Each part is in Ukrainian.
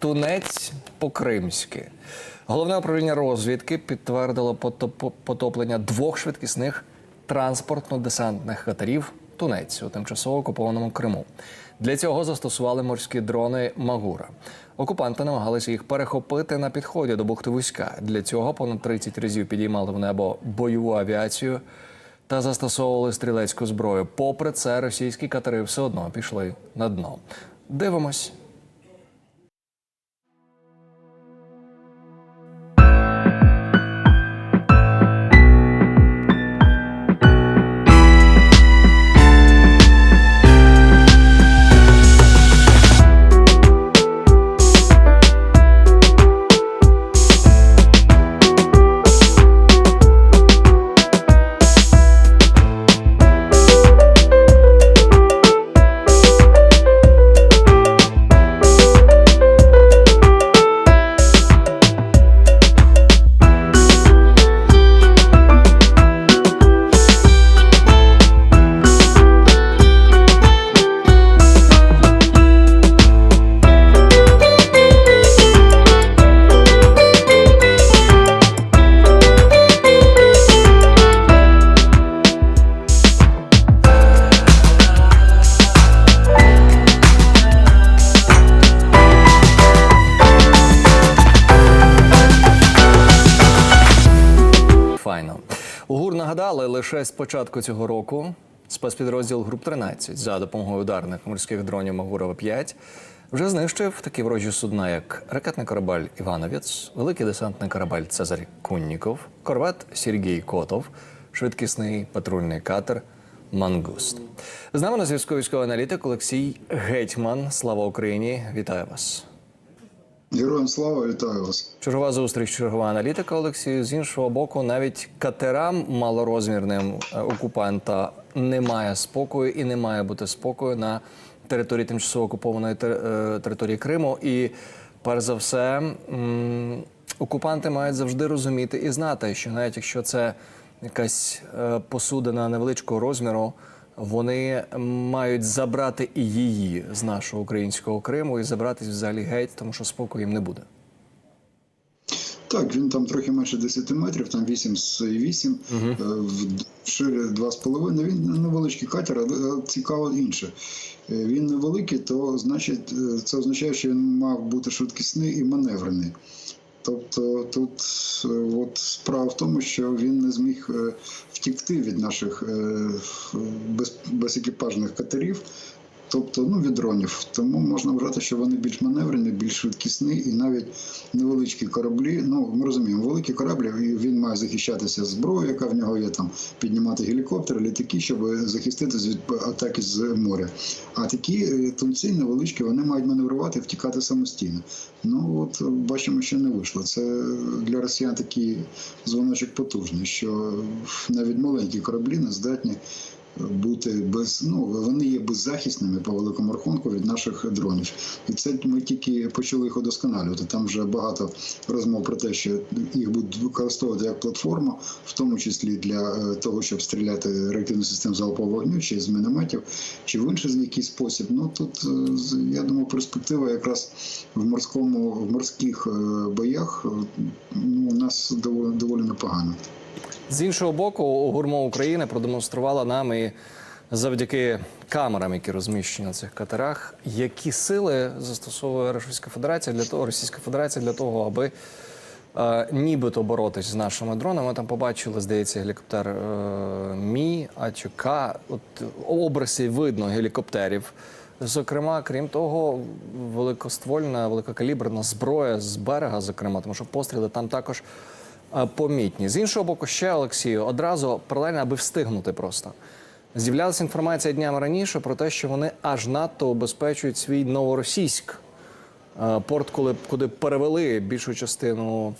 Тунець по-кримськи. Головне управління розвідки підтвердило потоплення двох швидкісних транспортно-десантних катерів Тунець у тимчасово окупованому Криму. Для цього застосували морські дрони Магура. Окупанти намагалися їх перехопити на підході до бухти Вузька. Для цього понад 30 разів підіймали в небо бойову авіацію та застосовували стрілецьку зброю. Попри це, російські катери все одно пішли на дно. Дивимось. Файно. УГУР нагадали, лише з початку цього року спецпідрозділ груп 13 за допомогою ударних морських дронів Магурова 5 вже знищив такі ворожі судна, як ракетний корабель Івановець, великий десантний корабель Цезарь Кунніков, корвет Сергій Котов, швидкісний патрульний катер Мангуст. З нами на зв'язку військовий аналітик Олексій Гетьман. Слава Україні! Вітаю вас! Героям слава, вітаю вас. Чергова зустріч, чергова аналітика Олексію. З іншого боку, навіть катерам малорозмірним е, окупанта немає спокою і не має бути спокою на території тимчасово окупованої е, території Криму. І перш за все, окупанти мають завжди розуміти і знати, що навіть якщо це якась е, посудина невеличкого розміру. Вони мають забрати і її з нашого українського Криму і забратись взагалі геть, тому що спокою їм не буде. Так, він там трохи менше 10 метрів, там 8,8, угу. в ширі 2,5. Він невеличкий катер, але цікаво інше. Е, Він невеликий, то значить, е, це означає, що він мав бути швидкісний і маневрений. Тобто тут е, от справа в тому, що він не зміг е, втікти від наших е, без, безекіпажних катерів, тобто ну, від дронів. Тому можна вважати, що вони більш маневрені, більш швидкісні і навіть невеличкі кораблі. Ну, ми розуміємо, великі кораблі він має захищатися зброєю, яка в нього є, там піднімати гелікоптери, літаки, щоб захиститись від атаки з моря. А такі е, тунці невеличкі, вони мають маневрувати, втікати самостійно. Ну от бачимо, що не вийшло. Це для росіян такий дзвоночок потужний, що навіть маленькі кораблі не здатні бути без ну вони є беззахисними по великому рахунку від наших дронів, і це ми тільки почали їх удосконалювати. Там вже багато розмов про те, що їх будуть використовувати як платформу, в тому числі для е, того, щоб стріляти реактивну систему залпового вогню, чи з мінометів, чи в інший якийсь спосіб. Ну тут е, я думаю, перспектива якраз в морському в морських е, боях ну, у нас доволі доволі непогана. З іншого боку, гурмо України продемонструвала нам і завдяки камерам, які розміщені на цих катерах, які сили застосовує Російська Федерація для того, Російська Федерація для того, аби е, нібито боротись з нашими дронами. Ми там побачили, здається, гелікоптер е, Мі, АЧК. От обриси видно гелікоптерів. Зокрема, крім того, великоствольна, великокаліберна зброя з берега, зокрема, тому що постріли там також помітні. З іншого боку, ще Олексію, одразу паралельно, аби встигнути просто. З'являлася інформація днями раніше про те, що вони аж надто обезпечують свій новоросійськ е, порт, коли куди перевели більшу частину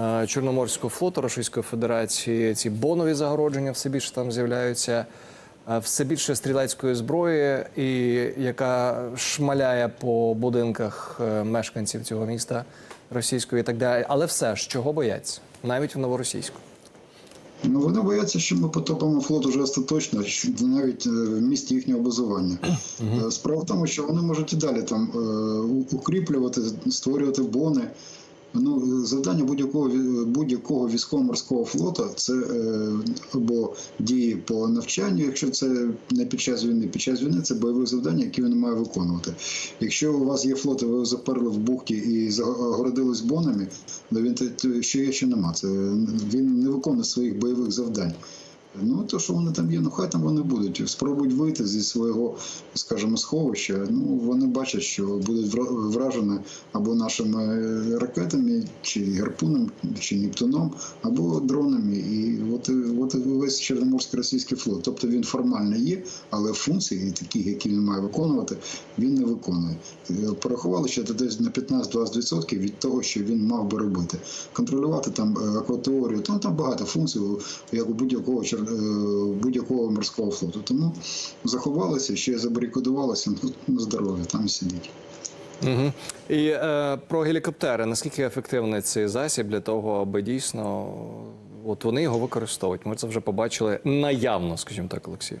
е, Чорноморського флоту Російської Федерації. Ці бонові загородження все більше там з'являються. Е, Все більше стрілецької зброї, і яка шмаляє по будинках е, мешканців цього міста російської і так далі. Але все ж чого бояться, навіть в новоросійську. Ну, вони бояться, що ми потопимо флот уже остаточно, навіть е, в місті їхнього базування. Справа в тому, що вони можуть і далі там укріплювати, створювати бони. Ну, завдання будь-якого будь-якого військово-морського флота це е, або дії по навчанню, якщо це не під час війни. Під час війни це бойові завдання, які він має виконувати. Якщо у вас є флот, ви заперли в бухті і загородились бонами, то він те- те- що є, що нема. Це він не виконує своїх бойових завдань. Ну, то, що вони там є, ну хай там вони будуть. Спробують вийти зі свого, скажімо, сховища. Ну, вони бачать, що будуть вражені або нашими ракетами, чи гарпуном, чи Нептуном, або дронами. І от, от весь Чорноморський російський флот. Тобто він формально є, але функції, такі, які він має виконувати, він не виконує. Порахували, що це десь на 15-20% від того, що він мав би робити. Контролювати там е, акваторію, там, там багато функцій, як у будь-якого чор- е, будь-якого морського флоту. Тому заховалися, ще забарикадувалися, ну, на здоров'я, там і. Угу. І е, про гелікоптери. Наскільки ефективний цей засіб для того, аби дійсно от вони його використовують? Ми це вже побачили наявно, скажімо так, Олексію.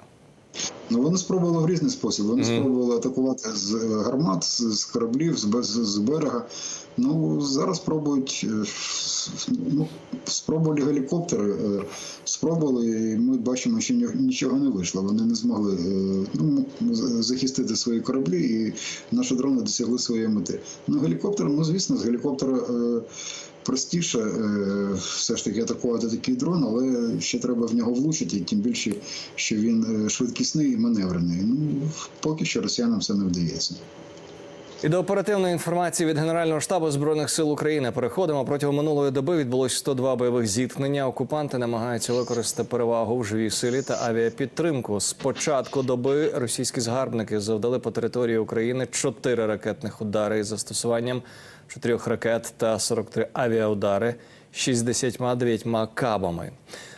Ну, вони спробували в різний спосіб. Вони спробували атакувати з е, гармат, з, кораблів, з, з берега. Ну, зараз спробують, е, ну, спробували гелікоптери, е, спробували, і ми бачимо, що нічого не вийшло. Вони не змогли ну, захистити свої кораблі, і наші дрони досягли своєї мети. Ну, гелікоптер, ну, звісно, з гелікоптера. Простіше е, все ж таки атакувати такий дрон, але ще треба в нього влучити, тим більше, що він е, швидкісний і маневрений. Ну поки що росіянам це не вдається. І до оперативної інформації від Генерального штабу збройних сил України переходимо. Протягом минулої доби відбулось 102 бойових зіткнення. Окупанти намагаються використати перевагу в живій силі та авіапідтримку. З початку доби російські згарбники завдали по території України 4 ракетних удари із застосуванням 4 ракет та 43 авіаудари 69 кабами.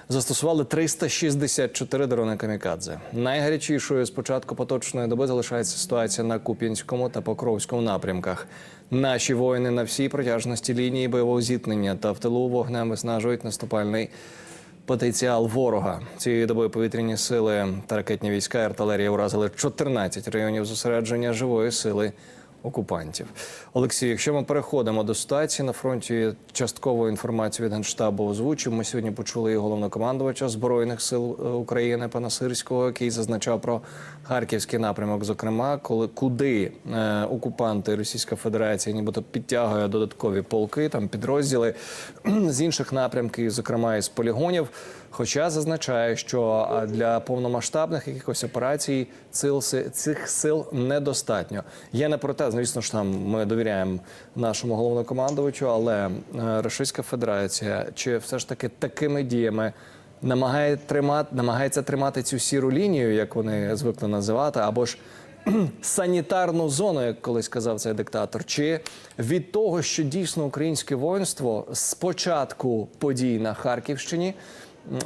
Застосували 364 дрони камікадзе. Найгарячішою з початку поточної доби залишається ситуація на Куп'янському та Покровському напрямках. Наші воїни на всій протяжності лінії бойового зіткнення та в тилу вогнем виснажують наступальний потенціал ворога. Цієї доби повітряні сили та ракетні війська і артилерія уразили 14 районів зосередження живої сили окупантів. Олексій, якщо ми переходимо до ситуації на фронті, часткову інформацію від генштабу озвучив. Ми сьогодні почули і головнокомандувача збройних сил е, України пана Сирського, який зазначав про харківський напрямок, зокрема, коли куди е, окупанти Російська Федерація, нібито підтягує додаткові полки, там підрозділи з інших напрямків, зокрема із полігонів. Хоча зазначає, що для повномасштабних якихось операцій сил цих сил недостатньо. Я не про те, звісно ж там ми довіряємо нашому головнокомандувачу, але е, Російська Федерація чи все ж таки такими діями намагає тримати, намагається тримати цю сіру лінію, як вони звикли називати, або ж санітарну зону, як колись казав цей диктатор, чи від того, що дійсно українське воїнство з початку подій на Харківщині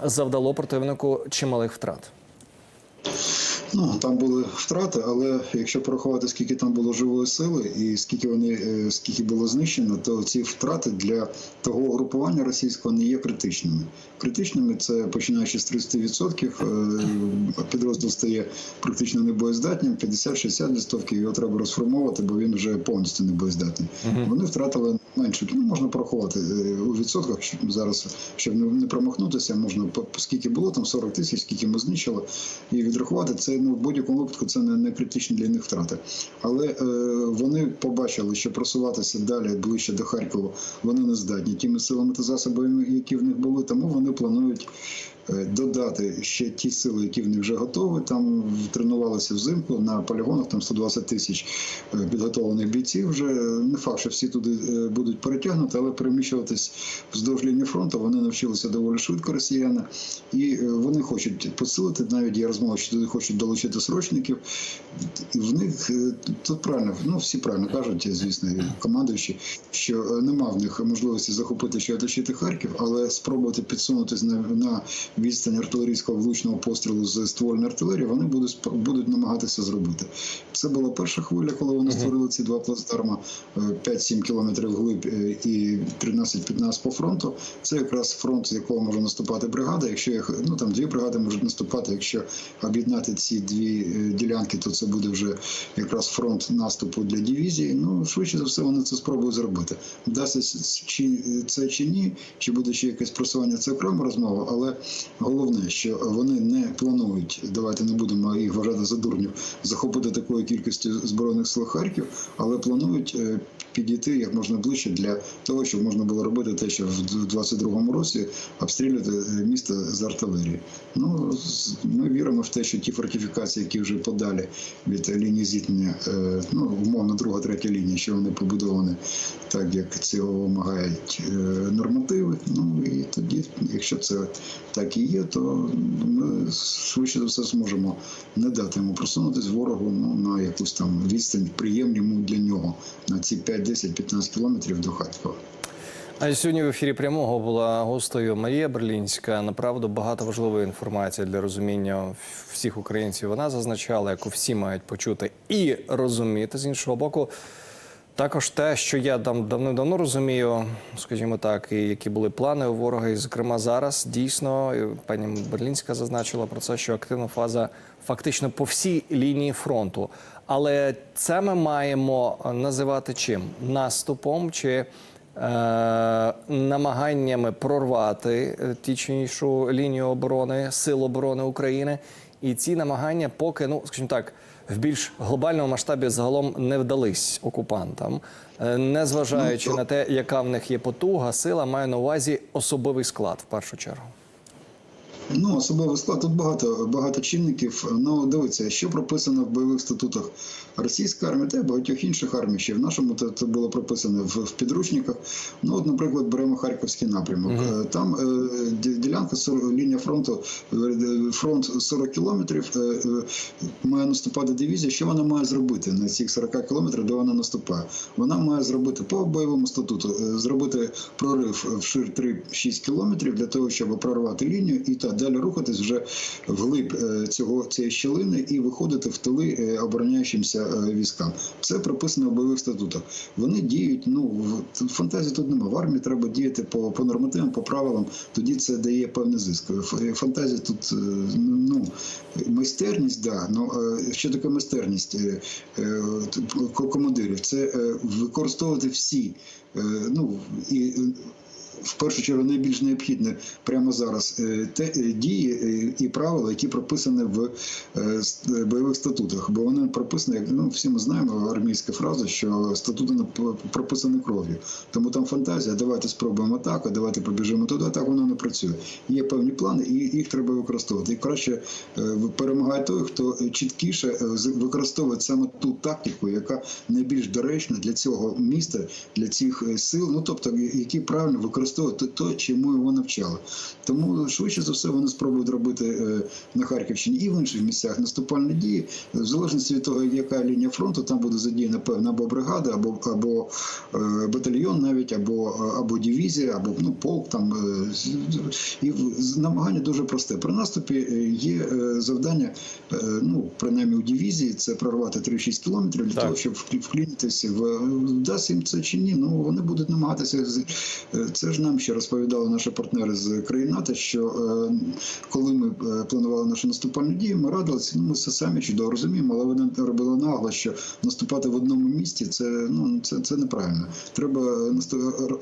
завдало противнику чималих втрат. Ну там були втрати, але якщо порахувати, скільки там було живої сили і скільки вони е, скільки було знищено, то ці втрати для того угрупування російського не є критичними. Критичними це починаючи з 30%, е, підрозділ стає практично небоєздатним, 50-60% його треба розформовувати, бо він вже повністю небоєздатний. Вони втратили менше. Ну можна порахувати е, у відсотках щоб зараз, щоб не промахнутися, можна скільки було там 40 тисяч, скільки ми знищили, і відрахувати це ну в будь-якому випадку це не, не критичні для них втрати. Але е, вони побачили, що просуватися далі ближче до Харкова вони не здатні тими силами та засобами, які в них були, тому вони планують. Е, Додати ще ті сили, які в них вже готові. Там тренувалися взимку на полігонах. Там 120 тисяч е, підготовлених бійців. Вже не факт, що всі туди е, будуть перетягнуті, але переміщуватись вздовж лінії фронту вони навчилися доволі швидко росіяни, і вони хочуть посилити. Навіть є розмова, що туди хочуть долучити срочників. В них тут правильно, ну всі правильно кажуть, звісно, командуючі, що нема в них можливості захопити ще оточити Харків, але спробувати підсунутися на відстань артилерійського влучного пострілу з ствольної артилерії, вони будуть будуть намагатися зробити. Це була перша хвиля, коли вони створили ці два плацдарма е, 5-7 кілометрів глиб е, і 13-15 по фронту. Це якраз фронт, з якого може наступати бригада. Якщо їх ну там дві бригади можуть наступати. Якщо об'єднати ці дві е, ділянки, то це буде вже якраз фронт наступу для дивізії. Ну швидше за все, вони це спробують зробити. Вдасться чи це чи ні, чи буде ще якесь просування, це окрема розмова. Але головне, що вони не планують. Давайте не будемо їх вважати за дурнів, захопити такою кількістю збройних сил Харків, але планують е, підійти як можна ближче для того, щоб можна було робити те, що в 22-му році обстрілювати е, місто з артилерії. Ну ми віримо в те, що ті фортифікації, які вже подалі від лінії зіткнення, е, ну умовно, друга, третя лінія, що вони побудовані так, як цього вимагають е, нормативи. Ну і тоді, якщо це так і є, то ми швидше за все зможемо не дати йому просунутись ворогу ну, на якусь там відстань приємному для нього на ці 5, 10, 15 кілометрів до Харкова. А сьогодні в ефірі прямого була гостею Марія Берлінська. Направду багато важливої інформації для розуміння всіх українців. Вона зазначала, яку всі мають почути і розуміти з іншого боку. Також те, що я там давно-давно розумію, скажімо так, і які були плани у ворога, і зокрема зараз дійсно пані Берлінська зазначила про це, що активна фаза фактично по всій лінії фронту. Але це ми маємо називати чим наступом чи е, намаганнями прорвати е, ті чи іншу лінію оборони сил оборони України. І ці намагання поки, ну скажімо так, в більш глобальному масштабі загалом не вдались окупантам, Е, незважаючи Ну, на те, яка в них є потуга, сила має на увазі особовий склад в першу чергу. Ну, особовий склад тут багато, багато чинників. Ну, дивіться, що прописано в бойових статутах російської армії та й багатьох інших армій. Ще в нашому це, було прописано в, в підручниках. Ну, от, наприклад, беремо Харківський напрямок. Е, Там е, ділянка 40, лінія фронту, е, фронт 40 кілометрів. має наступати дивізія. Що вона має зробити на цих 40 кілометрів, де вона наступає? Вона має зробити по бойовому статуту, зробити прорив в шир 3-6 кілометрів для того, щоб прорвати лінію і та далі рухатись вже вглиб е, цього цієї щілини і виходити в тили е, обороняючимся е, військам. Це прописано в бойових статутах. Вони діють. Ну фантазії тут немає. В армії треба діяти по, по нормативам, по правилам. Тоді це дає певний зиск. Фантазія тут ну майстерність, да. Ну що таке майстерність ко- командирів? Це використовувати всі. Ну і в першу чергу найбільш необхідне прямо зараз е, те е, дії е, і правила, які прописані в бойових статутах. Бо вони прописані, як ну всі ми знаємо армійська фраза, що статути прописані кров'ю. Тому там фантазія, давайте спробуємо так, давайте побіжимо туди. Так воно не працює. Є певні плани, і їх треба використовувати. І краще перемагає той, хто чіткіше використовує саме ту тактику, яка найбільш доречна для цього міста, для цих сил. Ну тобто, які правильно використовують те, то, чому його навчали. Тому швидше за все вони спробують робити е, на Харківщині і в інших місцях наступальні дії, в залежності від того, яка лінія фронту, там буде задіяна певна або бригада, або або е, батальйон, навіть або або дивізія, або ну полк. Там е, і намагання дуже просте. При наступі є завдання, ну принаймні у дивізії, це прорвати 3-6 кілометрів для Так. того, щоб вклінитися в вдасться їм це чи ні. Ну вони будуть намагатися це ж нам ще розповідали наші партнери з країн НАТО, що е, коли ми е, планували наші наступальні дії, ми радилися. Ну ми це самі чудово розуміємо, але вони робили нагло, що наступати в одному місці це ну це, це неправильно. Треба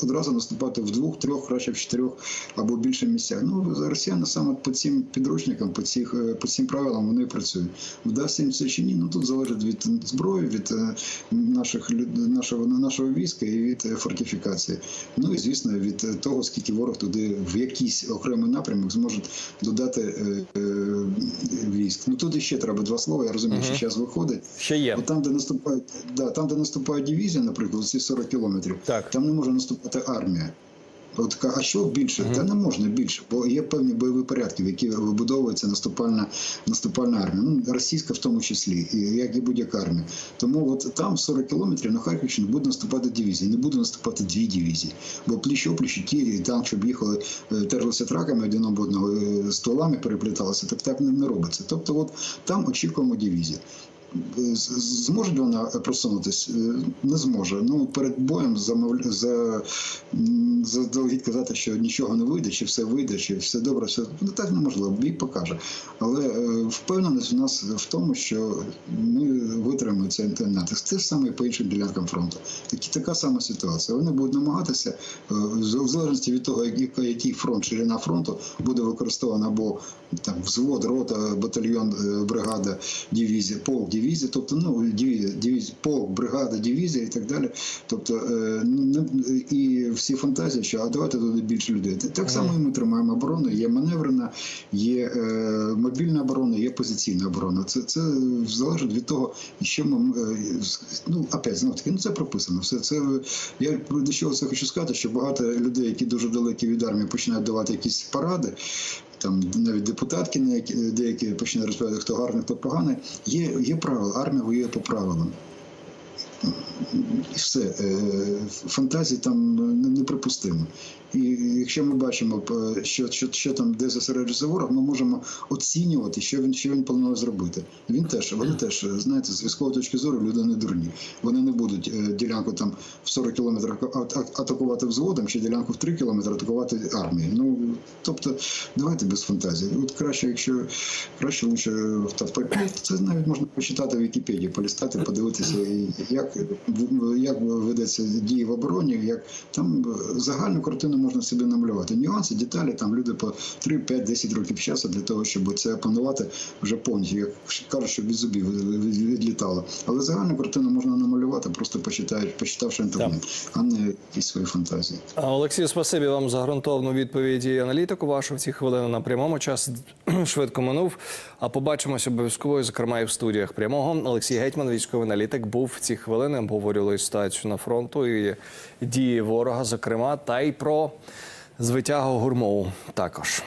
одразу наступати в двох, трьох, краще в чотирьох або більше місцях. Ну росіяни саме по цим підручникам, по цих е, по цим правилам вони працюють. Вдасться їм це чи ні? Ну тут залежить від зброї, від е, наших нашого нашого війська і від е, фортифікації. Ну і звісно, від того, скільки ворог туди в якийсь окремий напрямок зможе додати військ. Ну тут іще треба два слова. Я розумію, що час виходить. Ще є. От там, де наступають, да, там, де наступає дивізія, наприклад, ці 40 кілометрів, Так. там не може наступати армія. От а що більше? Та не можна більше, бо є певні бойові порядки, в які вибудовується наступальна наступальна армія. Ну російська в тому числі, і як і будь-яка армія. Тому от там 40 кілометрів на Харківщину буде наступати дивізії, не буде наступати дві дивізії. Бо пліч опліч ті там, щоб їхали, е, терлися траками один об одного, е, стволами перепліталися, так так не, не робиться. Тобто, от там очікуємо дивізію. Зможе вона просунутись? Е, Не зможе. Ну перед боєм замовля... за заздалегідь казати, що нічого не вийде, чи все вийде, чи все добре, все ну так неможливо. Бій покаже. Але е, впевненість в нас в тому, що ми витримаємо цей натиск. Те саме і по іншим ділянкам фронту. Такі така сама ситуація. Вони будуть намагатися е, в залежності від того, який фронт, ширина фронту буде використована або там взвод, рота, батальйон, бригада, дивізія, полк, дивізія, тобто ну дивізія, дивізія, полк, бригада, дивізія і так далі. Тобто е, не- і всі фантазії, що а давайте туди більше людей. Так само і ми тримаємо оборону. Є маневрена, є е, мобільна оборона, є позиційна оборона. Це це залежить від того, що ми е, ну опять знов таки, ну це прописано. Все це я до чого це хочу сказати, що багато людей, які дуже далекі від армії, починають давати якісь поради. Там навіть депутатки деякі, починають розповідати, хто гарний, хто поганий. Є, є правила, армія воює по правилам. Все. Е, Фантазії там не- неприпустимо. І якщо ми бачимо, е, що, що, що там де зосереджується ворог, ми можемо оцінювати, що він, що він планує зробити. Він теж, вони теж, знаєте, з військової точки зору люди не дурні. Вони не будуть е, ділянку там в 40 кілометрів атакувати взводом, чи ділянку в 3 кілометри атакувати армією. Ну, тобто, давайте без фантазії. От краще, якщо краще лучше в це навіть можна почитати в Вікіпедії, полістати, подивитися, і як, як ведеться дії в обороні, як там загальну картину можна собі намалювати. Нюанси, деталі, там люди по 3, 5, 10 років часу для того, щоб це опанувати вже повністю, як кажуть, що від зубів відлітало. Але загальну картину можна намалювати, просто почитаючи, почитавши інтернет, а не якісь свої фантазії. А, Олексію, спасибі вам за ґрунтовну відповідь і аналітику вашу в ці хвилини на прямому. Час швидко минув. А побачимося обов'язково, зокрема, і в студіях прямого. Олексій Гетьман, військовий аналітик, був в ці хвилини. Обговорювали ситуацію на фронту і дії ворога, зокрема, та й про звитягу гурмову також.